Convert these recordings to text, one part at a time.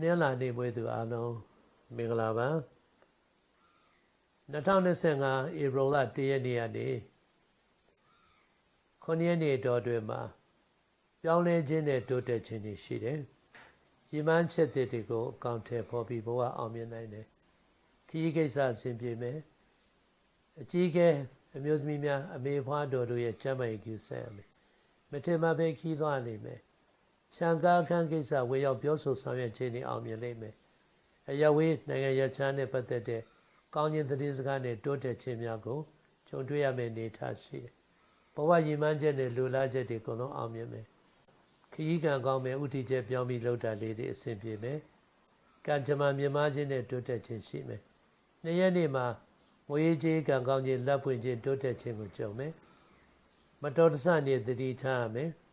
နင်္လာနေ့မွေးသူအားလုံးမင်္ဂလာပါ2025ဧပြီလ1ရက်နေ့ကနေ9ရက်နေ့တော်တွင်မှာပြောင်းလဲခြင်းနဲ့တိုးတက်ခြင်းတွေရှိတယ်။ရည်မှန်းချက်တွေကိုအကောင့်ထဲပေါ်ပြီးဘဝအောင်မြင်နိုင်တယ်။ခီးကိစ္စအဆင်ပြေမယ်။အကြီးကဲအမျိုးသမီးများအမေဖွားတော်တို့ရဲ့ကျမ်းမာရေးကူဆက်ရမယ်။မထင်မှပဲခီးသွားနိုင်မယ်။ ခြံကားခန်းကိစ္စဝေရောက်ပြောဆိုဆောင်ရွက်ခြင်းတွေအောင်မြင်နိုင်မယ်။အရဝေးနိုင်ငံရခြားနဲ့ပတ်သက်တဲ့ကောင်းခြင်းသတင်းစကားနဲ့တိုးတက်ခြင်းများကိုကြုံတွေ့ရမယ့်အနေအထားရှိတယ်။ဘဝရည်မှန်းချက်နဲ့လူလားချက်တွေအကုန်လုံးအောင်မြင်မယ်။ခရီးကံကောင်းမယ်ဥတီချက်ပြောင်းပြီးလောက်တာလေးတွေအဆင်ပြေမယ်။ကံကြမ္မာမြင်မခြင်းနဲ့တိုးတက်ခြင်းရှိမယ်။နေ့ရက်နေ့မှာငွေကြေးကံကောင်းခြင်းလက်ပွင့်ခြင်းတိုးတက်ခြင်းကိုကြုံမယ်။မတော်တဆနေသတိထားရမယ်။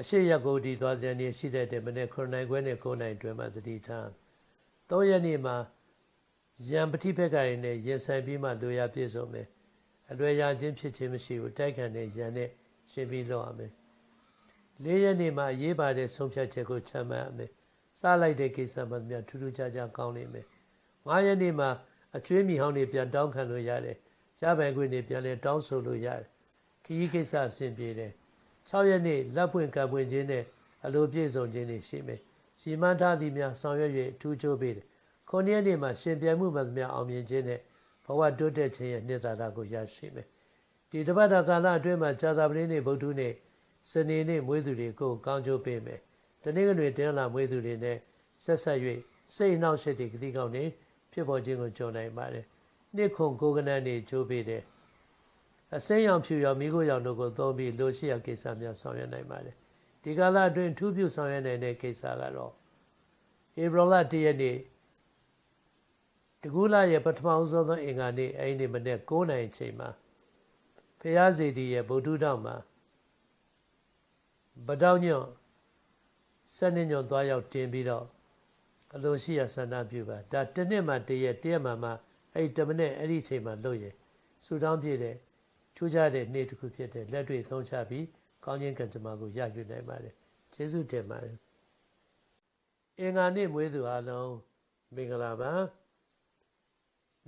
အရှိရကိုဒီသွားစံနေရှိတဲ့တဲ့မနေ့9နိုင်ခွဲနဲ့9နိုင်တွင်မှသတိထား။၃ရက်နေ့မှာယံပတိဖက်ကရင်းနဲ့ရင်ဆိုင်ပြီးမှလိုရာပြည့်စုံမယ်။အလွယ်ရခြင်းဖြစ်ခြင်းမရှိဘူးတိုက်ခံတဲ့ယံနဲ့ရှင်းပြီးလုပ်ရမယ်။၄ရက်နေ့မှာအရေးပါတဲ့ဆုံးဖြတ်ချက်ကိုချမှတ်ရမယ်။စလိုက်တဲ့ကိစ္စမှများထူးထူးခြားခြားကောင်းနေမယ်။၅ရက်နေ့မှာအကျွေးမိဟောင်းတွေပြန်တောင်းခံလို့ရတယ်။ရပိုင်ခွင့်တွေပြန်လဲတောင်းဆိုလို့ရတယ်။ခရီးကိစ္စအဆင်ပြေတယ်။ ၆ရက်နေ့လက်ပွင့်ကပ်ပွင့်ခြင်းနဲ့အလိုပြည့်စုံခြင်းတွေရှိမယ်။ရှီမန်းထားသည်များဆောင်ရွက်၍ထူးချိုးပေးတယ်။ခုနှစ်ရက်နေ့မှာရှင်ပြိုင်မှုမှများအောင်မြင်ခြင်းနဲ့ဘဝတိုးတက်ခြင်းရဲ့နှစ်သာရကိုရရှိမယ်။ဒီတပတ်တာကာလအတွင်းမှာဇာတာပတိနေ့ဗုဒ္ဓနေ့စနေနေ့မွေးသူတွေကိုကောင်းကျိုးပေးမယ်။ဒီနေ့ကနေ့တင်းလာမွေးသူတွေနဲ့ဆက်ဆက်၍စိတ်နှောက်ရှက်တွေကတိကောင်းနေဖြစ်ပေါ်ခြင်းကိုကြုံနိုင်ပါတယ်။နှစ်ခုကိုကနန်းနေကျိုးပေးတယ်။ အစိမ်းရောင်ဖြူရောင်မိခိုးရောင်တို့ကိုသုံးပြီးလိုရှိရာကိစ္စများဆောင်ရွက်နိုင်ပါတယ်။ဒီကာလအတွင်းထူးပြုဆောင်ရွက်နိုင်တဲ့ကိစ္စကတော့ဧပြီလ၁ရက်နေ့တကူလာရဲ့ပထမဆုံးသောအင်္ဂါနေ့အဲ့ဒီမနေ့9နိုင်အချိန်မှာဖျားစီတီရဲ့ဗုဒ္ဓတောင်မှာဗတောင်းညွန့်စနေညွန့်သွားရောက်တင်ပြီးတော့အလိုရှိရဆန္ဒပြုပါဒါတစ်နှစ်မှတရက်တရက်မှမှအဲ့ဒီတမနဲ့အဲ့ဒီအချိန်မှာလုပ်ရင်ဆူတောင်းပြည့်တဲ့ ချူးကြတဲ့နေ့တစ်ခုဖြစ်တဲ့လက်တွေ့သုံးချပြီးကောင်းခြင်းကံကြမ္မာကိုရယူနိုင်ပါတယ်ကျေးဇူးတင်ပါတယ်အင်္ဂါနေ့မွေးသူအားလုံးမင်္ဂလာပါ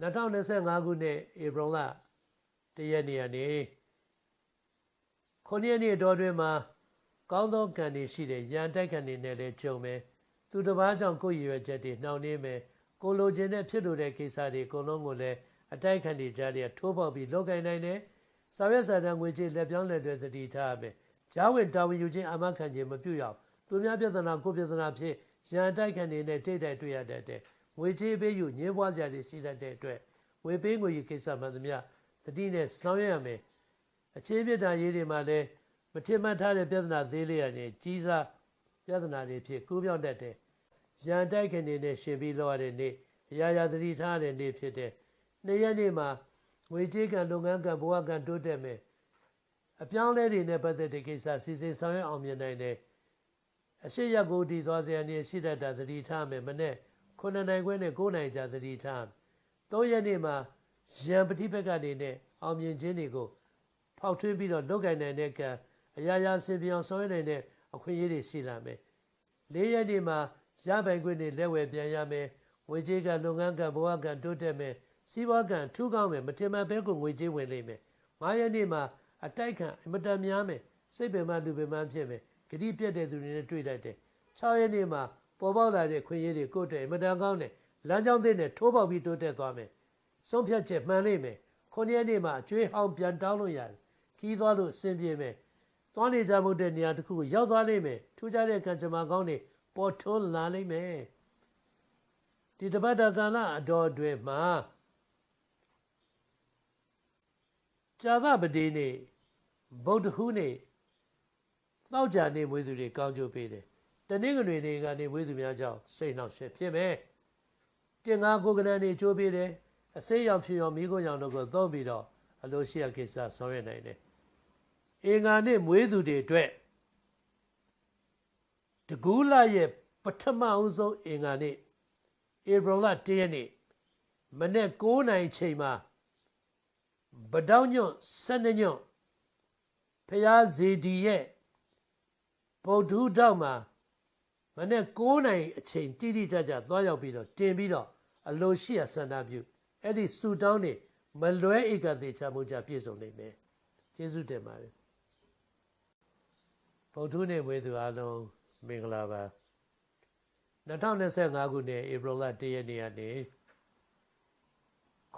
2025ခုနှစ်ဧပြီလတရက်နေ့ကနေခုနှစ်ရက်နေ့တော်တွင်မှာကောင်းသောကံတွေရှိတဲ့ရန်တိုက်ခံတွေနဲ့လည်းကြုံမယ်သူတစ်ပါးကြောင့်ကိုယ်ရည်ရွယ်ချက်တွေနှောင့်နှေးမယ်ကိုလိုချင်တဲ့ဖြစ်လို့တဲ့ကိစ္စတွေအကုန်လုံးကိုလည်းအတိုက်ခံတွေကြားတွေထိုးပေါက်ပြီးလောက်ကင်နိုင်တယ် စာရွက်စာတမ်းငွေကြေးလက်ပြောင်းလက်တွေသတိထားရမယ်ဂျားဝင်တာဝန်ယူခြင်းအမခံခြင်းမပြုရအောင်သူများပြဿနာကိုပြဿနာဖြစ်ရန်တိုက်ခံတွေနဲ့တိတ်တိုက်တွေ့ရတဲ့ငွေကြေးပေးယူညှင်းပွားစရာတွေရှိတတ်တဲ့အတွက်ဝေပေးငွေယူကိစ္စမှန်သမျှတတိနဲ့ဆောင်ရွက်ရမယ်အခြေပြတာရေးတွေမှာလည်းမထင်မှတ်ထားတဲ့ပြဿနာသေးလေးရနေကြီးစားပြဿနာတွေဖြစ်ကူးပြောင်းတတ်တဲ့ရန်တိုက်ခင်တွေနဲ့ရှင်ပြီးလောက်ရတဲ့နေ့အရာရာသတိထားတဲ့နေ့ဖြစ်တဲ့နေ့ရက်နေ့မှာ ငွေကြေးကံလုပ်ငန်းကံဘဝကံတိုးတက်မယ်အပြောင်းလဲတွေနဲ့ပတ်သက်တဲ့ကိစ္စစီစဉ်ဆောင်ရွက်အောင်မြင်နိုင်တဲ့အရှိရကိုတည်သွားစေရနေရှိတတ်တာသတိထားမယ်မနဲ့9နိုင်ခွဲနဲ့9နိုင်ကြာသတိထား၃ရက်နေ့မှာရံပฏิဘက်ကနေနဲ့အောင်မြင်ခြင်းတွေကိုဖောက်ထွင်းပြီးတော့လုတ်ကင်နိုင်တဲ့ကံအရာရာဆင်ပြောင်ဆောင်ရွက်နိုင်တဲ့အခွင့်အရေးတွေရှိလာမယ်။၄ရက်နေ့မှာရပိုင်ခွင့်တွေလက်ဝယ်ပြန်ရမယ်။ဝေကြေးကလုပ်ငန်းကဘဝကတိုးတက်မယ်။ စီးပွားကထူးကောင်းမယ်မတင်မဘဲကိုငွေကြေးဝင်လိမ့်မယ်။၅ရက်နေ့မှာအတိုက်ခံအမတန်များမယ်။စိတ်ပင်မလူပင်မဖြစ်မယ်။ဂတိပြတ်တဲ့သူတွေနဲ့တွေ့တတ်တယ်။၆ရက်နေ့မှာပေါ်ပေါက်လာတဲ့ခွင့်ရည်တွေကိုယ့်အတွက်အမတန်ကောင်းတယ်။လမ်းကြောင်းသစ်နဲ့ထိုးပေါက်ပြီးတိုးတက်သွားမယ်။ဆုံးဖြတ်ချက်မှန်လိမ့်မယ်။ခုနှစ်ရက်နေ့မှာအကျွေးဟောင်းပြန်တောင်းလို့ရတယ်။ခီးသွားလို့အဆင်ပြေမယ်။သွားနေကြမှုတဲ့နေရာတစ်ခုကိုရောက်သွားလိမ့်မယ်ထူးခြားတဲ့ကံကြမ္မာကောင်းတွေပေါ်ထွန်းလာလိမ့်မယ်ဒီတပတ်တကာလအတော်အတွင်းမှာ ဇာသပတိနေ့ဗုဒ္ဓဟူးနေ့သောကြနေ့မွေးသူတွေကောင်းကျိုးပေးတယ်တနင်္ဂနွေနေ့ကနေမွေးသူများကြောင့်စိတ်နှောက်ရှက်ဖြစ်မယ်တင်ငါကိုကနန်နေချိုးပေးတယ်အစိမ်းရောင်ဖြူရောင်မိခိုးရောင်တို့ကိုသုံးပြီးတော့အလိုရှိရကိစ္စဆောင်ရွက်နိုင်တယ်အင်္ဂါနေ့မွေးသူတွေအတွက်တကူးလာရဲ့ပထမအဆုံးအင်္ဂါနေ့ဧပြီလ၁ရက်နေ့မနေ့9နိုင်ချိန်မှာ ဗတောင်းညွန့်12ညွန့်ဖျားဇေဒီရဲ့ဗုဒ္ဓတောက်မှာမနေ့9နိုင်အချိန်တိတိကျကျသွားရောက်ပြီးတော့တင်ပြီးတော့အလိုရှိရဆန္ဒပြုအဲ့ဒီဆူတောင်းနေမလွဲဧကတိချမှုကြပြည့်စုံနိုင်မယ်ကျေးဇူးတင်ပါတယ်ဗုဒ္ဓနေ့မွေးသူအားလုံးမင်္ဂလာပါ2025ခုနှစ်ဧပြီလ1ရက်နေ့ကနေ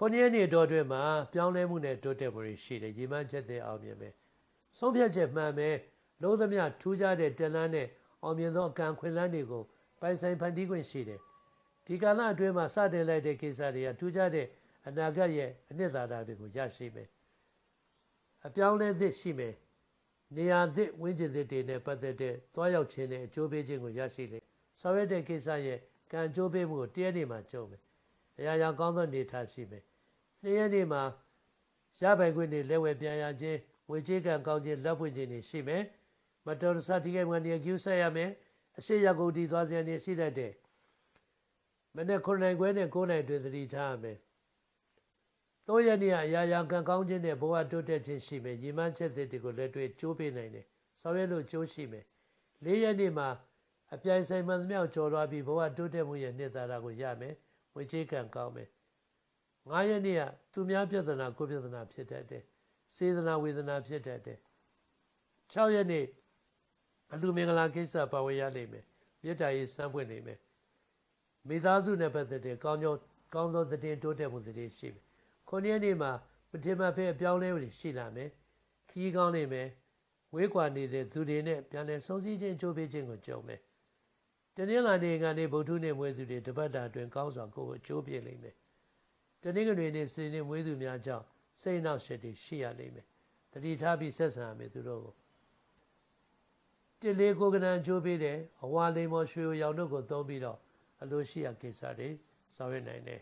ခုနှစ်ရက်နေ့တော်အတွင်းမှာပြောင်းလဲမှုနဲ့တိုးတက်မှုတွေရှိတယ်။ရည်မှန်းချက်တွေအောင်မြင်မယ်။ဆုံးဖြတ်ချက်မှန်မယ်။လုံးသမျှထူးခြားတဲ့တလန်းနဲ့အောင်မြင်သောအကံခွင့်လန်းတွေကိုပိုင်ဆိုင်ဖန်တီးခွင့်ရှိတယ်။ဒီကာလအတွင်းမှာစတင်လိုက်တဲ့ကိစ္စတွေကထူးခြားတဲ့အနာဂတ်ရဲ့အနှစ်သာရတွေကိုရရှိမယ်။အပြောင်းလဲသစ်ရှိမယ်။နေရာသစ်ဝင်းကျင်သစ်တွေနဲ့ပတ်သက်တဲ့တွားရောက်ခြင်းနဲ့အကျိုးပေးခြင်းကိုရရှိလေ။ဆောင်ရွက်တဲ့ကိစ္စရဲ့ကံအကျိုးပေးမှုကိုတည့်ရနေမှာကြုံမယ်။အရာရာကောင်းသောနေထားရှိမယ်။ နေ့ရက်နေ့မှာရပိုင်ခွင့်တွေလက်ဝဲပြန်ရခြင်းဝေချေကံကောင်းခြင်းလက်ဖွင့်ခြင်းတွေရှိမယ်။မတော်တဆထိခိုက်မှန်တဲ့ကျူးဆက်ရမယ်။အရှိရကုန်ဒီသွားစရာနေရှိတတ်တဲ့မနေ့9နိုင်ခွဲနဲ့9နိုင်တွင်သတိထားရမယ်။သောရနေ့အရာရာကံကောင်းခြင်းနဲ့ဘဝတိုးတက်ခြင်းရှိမယ်။ညီမချက်တွေကိုလက်တွေ့ကျိုးပေးနိုင်တယ်။ဆောင်ရွက်လို့ကျိုးရှိမယ်။၄ရက်နေ့မှာအပြိုင်ဆိုင်မှန်သမျှကျော်လွှားပြီးဘဝတိုးတက်မှုရဲ့နှစ်သာရကိုရမယ်။ဝေချေကံကောင်းမယ်။ 9ရက်နေ့ကသူများပြဿနာကိုပြဿနာဖြစ်တတ်တယ်စေတနာဝေဒနာဖြစ်တတ်တယ်6ရက်နေ့အလူမင်္ဂလာကိစ္စပါဝင်ရလိမ့်မယ်မြတ်တာရေးစမ်းပွင့်နေမယ်မိသားစုနဲ့ပတ်သက်တဲ့ကောင်းကျိုးကောင်းသောသတင်းတိုးတက်မှုတွေရှိမယ်9ရက်နေ့မှာပထမဖက်အပြောင်းလဲတွေရှိလာမယ်ခီးကောင်းနေမယ်ဝေးကွာနေတဲ့သူတွေနဲ့ပြန်လည်ဆုံးစည်းခြင်းကြိုးပေးခြင်းကိုကြုံမယ်တနင်္လာနေ့ကနေဗုဒ္ဓနေ့မွေးသူတွေတပတ်တာအတွင်းကောင်းစွာကိုယ်ကိုအကျိုးပြလိမ့်မယ် တနင်္ဂနွေနေ့စနေနေ့မွေးသူများကြောင့်စိတ်နှောက်ရှက်တွေရှိရလိမ့်မယ်တတိထားပြီးဆက်ဆံရမယ်သူတို့ကိုတလေးကိုကနန်ကြိုးပေးတယ်အဝါလိမ်မော်ရွှေရောင်တို့ကိုသုံးပြီးတော့အလိုရှိရာကိစ္စတွေဆောင်ရွက်နိုင်တယ်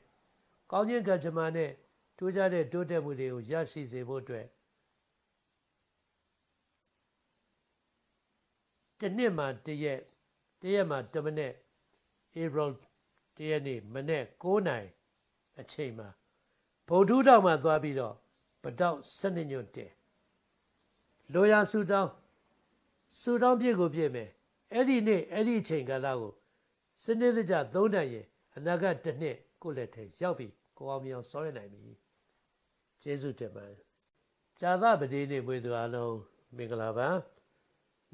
ကောင်းခြင်းကကြမ္မာနဲ့တိုးကြတဲ့တိုးတက်မှုတွေကိုရရှိစေဖို့အတွက်တနှစ်မှာတရက်တရက်မှာတမနဲ့ April တရက်နေ့မနေ့9နိုင် အချိန်မှာဗုဒ္ဓတောင်မှာသွားပြီးတော့ပတောက်စနစ်ညွတ်တယ်လိုရာဆူတောင်းဆူတောင်းပြည့်ကိုပြည့်မယ်အဲ့ဒီနေ့အဲ့ဒီအချိန်ကာလကိုစနစ်တကျသုံးတန်ရင်အနာဂတ်တစ်နှစ်ကိုလက်ထဲရောက်ပြီကိုအောင်မြောင်ဆောရနိုင်ပြီကျေးဇူးတင်ပါတယ်ဇာသပတိနေ့မွေးသူအလုံးမင်္ဂလာပါ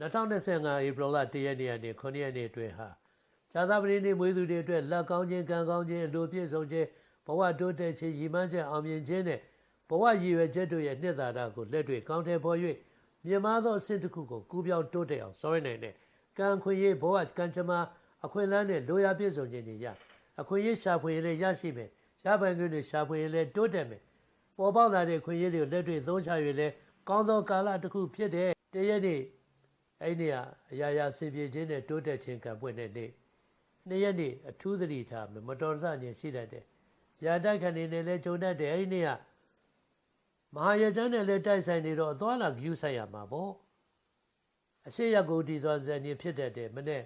2025ဧပြီလ1ရက်နေ့ကနေ9ရက်နေ့အတွင်းဟာဇာသပတိနေ့မွေးသူတွေအတွက်လက်ကောင်းခြင်းကံကောင်းခြင်းအလိုပြည့်စုံခြင်း ဘဝတိုးတက်ခြင်းရည်မှန်းချက်အောင်မြင်ခြင်းနဲ့ဘဝရည်ရွယ်ချက်တို့ရဲ့နှစ်သာရကိုလက်တွေ့ကောင်းတဲ့ပေါ်၍မြင်မာသောအဆင့်တစ်ခုကိုကူးပြောင်းတိုးတက်အောင်ဆောင်ရွက်နိုင်တဲ့ကံခွင့်ရေးဘဝကံကြမ္မာအခွင့်အလမ်းနဲ့လိုရာပြည့်စုံခြင်းတွေရအခွင့်အရေးရှာဖွေရလည်းရရှိမယ်ရပိုင်ခွင့်တွေရှာဖွေရလည်းတိုးတက်မယ်ပေါ်ပေါက်လာတဲ့ခွင့်ရတွေကိုလက်တွေ့သုံးချရလည်းကောင်းသောကာလတစ်ခုဖြစ်တဲ့တရက်နေ့အဲ့ဒီအရာရာစင်ပြေခြင်းနဲ့တိုးတက်ခြင်းကံပွင့်တဲ့နေ့နေ့ရက်နေ့အထူးသတိထားမတော်တဆဉာဏ်ရှိတတ်တယ် ရာတိုက်ခံနေနဲ့လဲဂျုံတတ်တယ်အဲ့ဒီနေ့ကမဟာရကျမ်းနဲ့လဲတိုက်ဆိုင်နေတော့အသွားလာဂယူဆိုင်ရမှာပေါ့အရှိရကိုတီသွားဇန်နေဖြစ်တတ်တယ်မနဲ့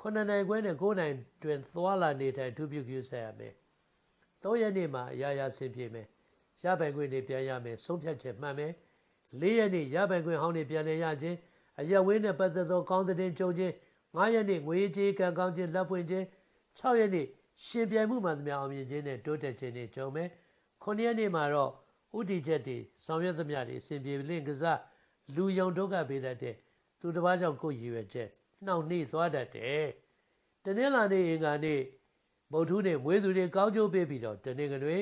9နိုင်ခွဲနဲ့9နိုင်တွင်သွားလာနေတိုင်းဒုပြုဂယူဆိုင်ရမယ်၃ရက်နေ့မှာအရာရာဆင်ပြေမယ်ရပိုင်ခွင့်တွေပြန်ရမယ်ဆုံးဖြတ်ချက်မှန်မယ်၄ရက်နေ့ရပိုင်ခွင့်ဟောင်းတွေပြန်လည်ရခြင်းအရက်ဝင်းနဲ့ပတ်သက်သောကောင်းတဲ့ကြုံခြင်း၅ရက်နေ့ငွေကြေးကံကောင်းခြင်းလက်ပွင့်ခြင်း၆ရက်နေ့ ရှင်ပြိုင်မှုမှန်သမျှအောင်မြင်ခြင်းနဲ့တိုးတက်ခြင်းတွေကြုံမယ်ခုနှစ်ရက်နေ့မှာတော့ဥတီချက်တွေဆောင်ရွက်သမျှတွေအစဉ်ပြေလင့်ကစားလူယုံဒုက္ခပေးတတ်တဲ့သူတစ်ပါးကြောင့်ကိုယ်ရည်ရွယ်ချက်နှောင့်နှေးသွားတတ်တယ်တနင်္လာနေ့အင်္ဂါနေ့ဗုဒ္ဓနေ့မွေးသူတွေကောင်းကျိုးပေးပြီးတော့တနင်္ဂနွေ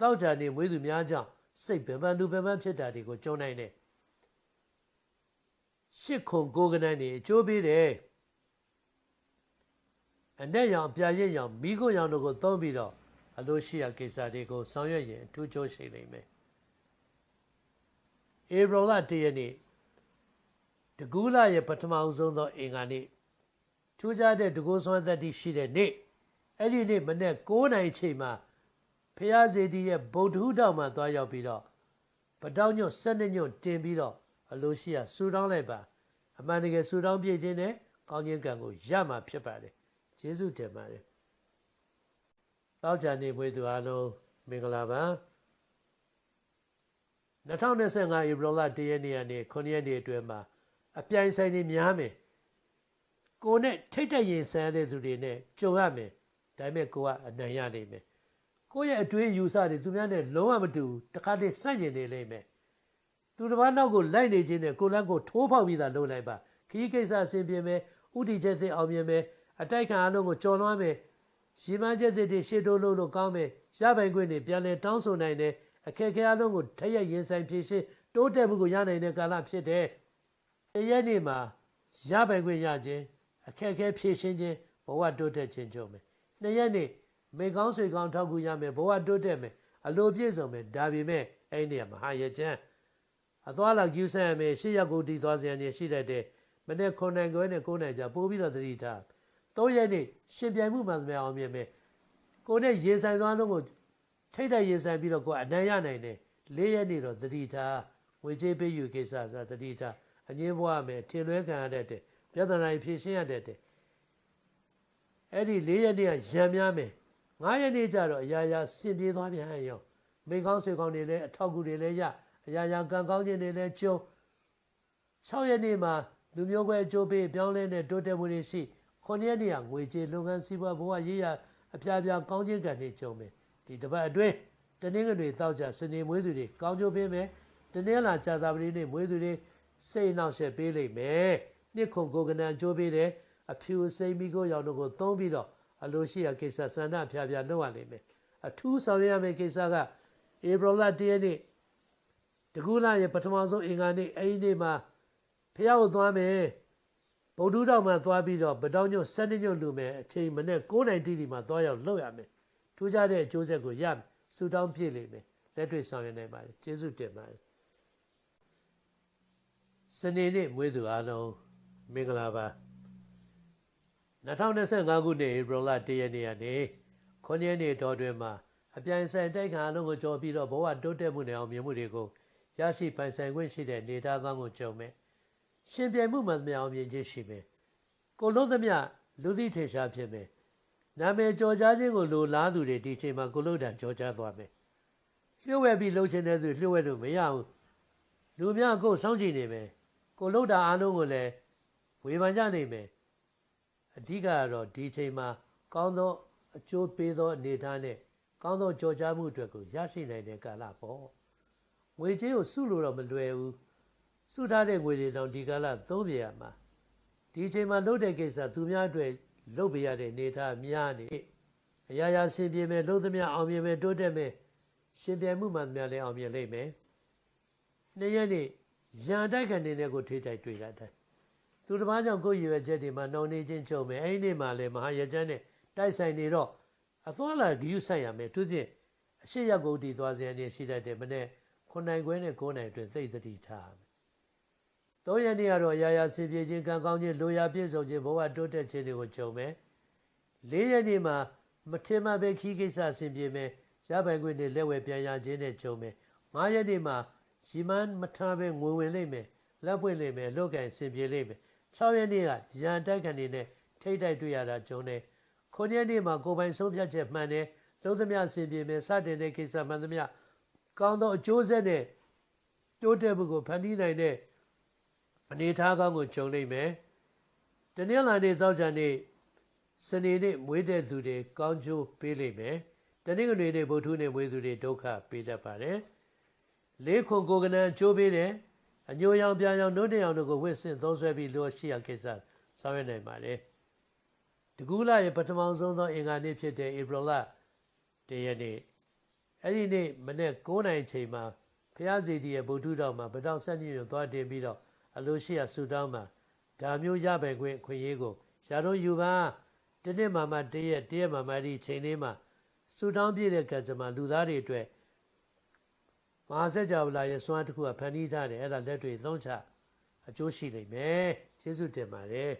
တောက်ကြနေ့မွေးသူများကြောင့်စိတ်ပင်ပန်းသူပင်ပန်းဖြစ်တာတွေကိုကြုံနိုင်တယ်ရှစ်ခုကိုကနန်းနေအကျိုးပေးတယ် အနဲ့ရောင်ပြရစ်ရောင်မိခိုးရောင်တို့ကိုသုံးပြီးတော့အလိုရှိရာကိစ္စတွေကိုဆောင်ရွက်ရင်အထူးကျိုးရှိနိုင်မယ်။ဧပြီလ၁ရက်နေ့တကူးလာရဲ့ပထမအဆုံးသောအင်္ဂါနေ့ထူးခြားတဲ့တကူးဆွမ်းသက်တိရှိတဲ့နေ့အဲ့ဒီနေ့မနေ့9နိုင်ချိန်မှာဖျားစေတီရဲ့ဗုဒ္ဓဟူတောင်မှာသွားရောက်ပြီးတော့ပတောင်းညွတ်၁၂ညွတ်တင်ပြီးတော့အလိုရှိရာဆူတောင်းလိုက်ပါအမှန်တကယ်ဆူတောင်းပြည့်ခြင်းနဲ့ကောင်းခြင်းကံကိုရမှာဖြစ်ပါတယ် ကျေးဇူးတင်ပါတယ်တောက်ကြနေပွေသူအားလုံးမင်္ဂလာပါ2025ဧပြီလ1ရက်နေ့ကနေ9ရက်နေ့အတွင်းမှာအပြိုင်ဆိုင်တွေများမယ်ကိုနဲ့ထိတ်တက်ရင်ဆန်းတဲ့သူတွေနဲ့ကြုံရမယ်ဒါပေမဲ့ကိုကအနိုင်ရနိုင်မယ်ကိုရဲ့အတွေးယူဆတွေသူများနဲ့လုံးဝမတူဘူးတခါတည်းစန့်ကျင်နေလိမ့်မယ်သူတစ်ပါးနောက်ကိုလိုက်နေခြင်းနဲ့ကိုလန်းကိုထိုးဖောက်ပြီးသားလုပ်လိုက်ပါခီးကိစ္စအဆင်ပြေမယ်ဥတီချက်သိအောင်မြင်မယ် အတိုက်ခံအလုံးကိုကြော်လွှမ်းမယ်ရီမန်းချက်တွေရှေ့တိုးလို့လို့ကောင်းမယ်ရပိုင်ခွင့်တွေပြန်လဲတောင်းဆိုနိုင်တယ်အခက်အခဲအလုံးကိုထက်ရရင်ဆိုင်ဖြည့်ရှင်းတိုးတက်မှုကိုရနိုင်တဲ့ကာလဖြစ်တယ်။တရက်နေ့မှာရပိုင်ခွင့်ရခြင်းအခက်အခဲဖြည့်ရှင်းခြင်းဘဝတိုးတက်ခြင်းကြုံမယ်။နှစ်ရက်နေ့မိကောင်းဆွေကောင်းထောက်ကူရမယ်ဘဝတိုးတက်မယ်အလိုပြည့်စုံမယ်ဒါပေမဲ့အဲ့ဒီနေရာမဟာရကျန်းအသွားလာကျူးဆန်းရမယ်ရှေ့ရက်ကိုတည်သွားစရာနေရှိတတ်တဲ့မနေ့9နိုင်ခွဲနဲ့9နိုင်ကြပို့ပြီးတော့သတိထား ၃ရက်နေ့ရှင်ပြိုင်မှုမှန်သမျှအောင်မြင်မယ်ကိုနဲ့ရေဆိုင်သွားလုံးကိုထိတ်တဲ့ရေဆိုင်ပြီးတော့ကိုအနံ့ရနိုင်တယ်၄ရက်နေ့တော့သတိထားငွေကြေးပေးယူကိစ္စဆိုသတိထားအငင်းပွားမယ်ထင်လွဲခံရတဲ့ပြဿနာဖြေရှင်းရတဲ့အဲ့ဒီ၄ရက်နေ့ကရံများမယ်၅ရက်နေ့ကျတော့အရာရာစင်ပြေသွားပြန်ရောမိကောင်းဆွေကောင်းတွေလည်းအထောက်ကူတွေလည်းရအရာရာကံကောင်းခြင်းတွေလည်းကျုံ6ရက်နေ့မှာလူမျိုးပွဲအကျိုးပေးပြောင်းလဲတဲ့တိုးတက်မှုတွေရှိ 9ရက်နေ့ကငွေကြေးလုပ်ငန်းစီးပွားဘဝရေးရအပြားပြားကောင်းခြင်းကံတွေကျုံမယ်ဒီတစ်ပတ်အတွင်းတနင်္ဂနွေတောက်ကြစနေမွေးသူတွေကောင်းကျိုးပေးမယ်တနင်္လာကြာသပတေးနေ့မွေးသူတွေစိတ်နှောက်ယှက်ပေးလိမ့်မယ်နှစ်ခုကိုကနံကျိုးပေးတယ်အဖြူစိမ့်မိကိုရောင်တို့ကိုသုံးပြီးတော့အလိုရှိရာကိစ္စဆန္ဒဖြာဖြာလုပ်ရလိမ့်မယ်အထူးဆောင်ရွက်ရမယ့်ကိစ္စကဧပြီလ၁ရက်နေ့တကူလာရဲ့ပထမဆုံးအင်္ဂါနေ့အဲ့ဒီနေ့မှာဖျားကိုသွားမယ် ဗုဒ္ဓတော်မှာသွားပြီးတော့ဗတောင်းညွတ်7ညွတ်လူမယ်အချိန်မနဲ့9နိုင်တိတိမှာသွားရောက်လုပ်ရမယ်ထူးခြားတဲ့အကျိုးဆက်ကိုရမယ်ဆူတောင်းပြည့်လိမ့်မယ်လက်တွေ့ဆောင်ရွက်နိုင်ပါတယ်ကျေးဇူးတင်ပါတယ်စနေနေ့မွေးသူအားလုံးမင်္ဂလာပါ2025ခုနှစ်ဧပြီလ1ရက်နေ့ကနေ9ရက်နေ့တော်တွင်မှာအပြိုင်ဆိုင်တိုက်ခံအလုံးကိုကြော်ပြီးတော့ဘဝတိုးတက်မှုနဲ့အောင်မြင်မှုတွေကိုရရှိပိုင်ဆိုင်ခွင့်ရှိတဲ့နေသားကောင်းကိုကြုံမယ်။ ရှင်ပြိုင်မှုမှန်သမျှအောင်မြင်ခြင်းရှိမယ်။ကိုလုံးသမျှလူသိထေရှားဖြစ်မယ်။နာမည်ကြော်ကြားခြင်းကိုလိုလားသူတွေဒီချိန်မှာကိုလို့တန်ကြော်ကြားသွားမယ်။လျှို့ဝှက်ပြီးလှုပ်ရှင်တဲ့သူလျှို့ဝှက်လို့မရဘူး။လူများကိုစောင့်ကြည့်နေမယ်။ကိုလို့တာအားလုံးကိုလည်းဝေဖန်ကြနေမယ်အဓိကကတော့ဒီချိန်မှာကောင်းသောအကျိုးပေးသောအနေအထားနဲ့ကောင်းသောကြော်ကြားမှုအတွက်ကိုရရှိနိုင်တဲ့ကာလပေါ့ငွေကြေးကိုစုလို့တော့မလွယ်ဘူး စုထားတဲ့ငွေတွေတော့ဒီကာလသုံးပြရမှာဒီချိန်မှာလုပ်တဲ့ကိစ္စသူများအတွက်လုပ်ပြရတဲ့အနေအထားများနေအရာရာဆင်ပြေမယ်လုပ်သမျှအောင်မြင်မယ်တိုးတက်မယ်ရှင်ပြိုင်မှုမှန်သမျှလည်းအောင်မြင်လိမ့်မယ်နေ့ရက်နေ့ရန်တိုက်ခံနေတဲ့ကိုထိတိုက်တွေ့တာတိုင်းသူတစ်ပါးကြောင့်ကိုယ့်ရည်ရွယ်ချက်တွေမှာနှောင့်နှေးခြင်းချုပ်မယ်အဲ့ဒီနေ့မှာလည်းမဟာရကျမ်းနဲ့တိုက်ဆိုင်နေတော့အသွားလာဂယုဆိုင်ရမယ်သူဖြင့်အရှိရက်ကိုတည်သွားစေအနေရှိတတ်တယ်မနေ့ခုနိုင်ခွဲနဲ့ကိုးနိုင်အတွင်းသိသတိထားမယ်။ သုံးရက်နေ့ကတော့ရာရာစီပြေခြင်းကံကောင်းခြင်းလိုရာပြည့်စုံခြင်းဘဝတိုးတက်ခြင်းတွေကိုကြုံမယ်။လေးရက်နေ့မှာမထင်မှပဲခီးကိစ္စဆင်ပြေမယ်။ရပိုင်ခွင့်နဲ့လက်ဝဲပြန်ရခြင်းနဲ့ကြုံမယ်။ငါးရက်နေ့မှာရီမန်းမထားပဲငွေဝင်လိမ့်မယ်။လက်ပွင့်လိမ့်မယ်။လောက်ကင်ဆင်ပြေလိမ့်မယ်6ရက်နေ့ကရန်တိုက်ခံနေနဲ့ထိတ်တိုက်တွေ့ရတာကြုံတယ်9ရက်နေ့မှာကိုပိုင်ဆုံးဖြတ်ချက်မှန်တယ်လုံးသမျှအစဉ်ပြေမယ်စတင်တဲ့ကိစ္စမှန်သမျှကောင်းသောအကျိုးဆက်နဲ့တိုးတက်မှုကိုဖန်တီးနိုင်တဲ့ အနေထားကောင်းကိုကြုံလိမ့်မယ်တနင်္လာနေ့သောကြာနေ့စနေနေ့မွေးတဲ့သူတွေကောင်းကျိုးပေးလိမ့်မယ်တနင်္ဂနွေနေ့ဗုဒ္ဓနေ့မွေးသူတွေဒုက္ခပေးတတ်ပါတယ်လေးခွန်ကိုကနန်ကျိုးပေးတယ်အညိုရောင်ပြန်ရောင်နှုတ်တရောင်တို့ကိုဝစ်ဆင့်သုံးဆွဲပြီးလိုရှိရာကိစ္စဆောင်ရွက်နိုင်ပါတယ်တကူလာရဲ့ပထမဆုံးသောအင်္ဂါနေ့ဖြစ်တဲ့ဧပြီလတရက်နေ့အဲ့ဒီနေ့မနေ့9နိုင်ချိန်မှာဖျားစီတီရဲ့ဗုဒ္ဓတော်မှာဗတောင်ဆက်ညွန့်သွားတင်ပြီးတော့ အလိုရှိရာဆူတောင်းမှာဒါမျိုးရပဲခွင့်ခွင့်ရေးကိုရာတို့ယူပါတနေ့မှမှတရက်တရက်မှမှဒီချိန်လေးမှာဆူတောင်းပြည့်တဲ့ကံကြမ္မာလူသားတွေအတွက်မဟာစัจ java လာရဲ့စွမ်းတစ်ခုကဖန်တီးထားတယ်အဲ့ဒါလက်တွေသုံးချအကျိုးရှိလိမ့်မယ်ကျေးဇူးတင်ပါတယ်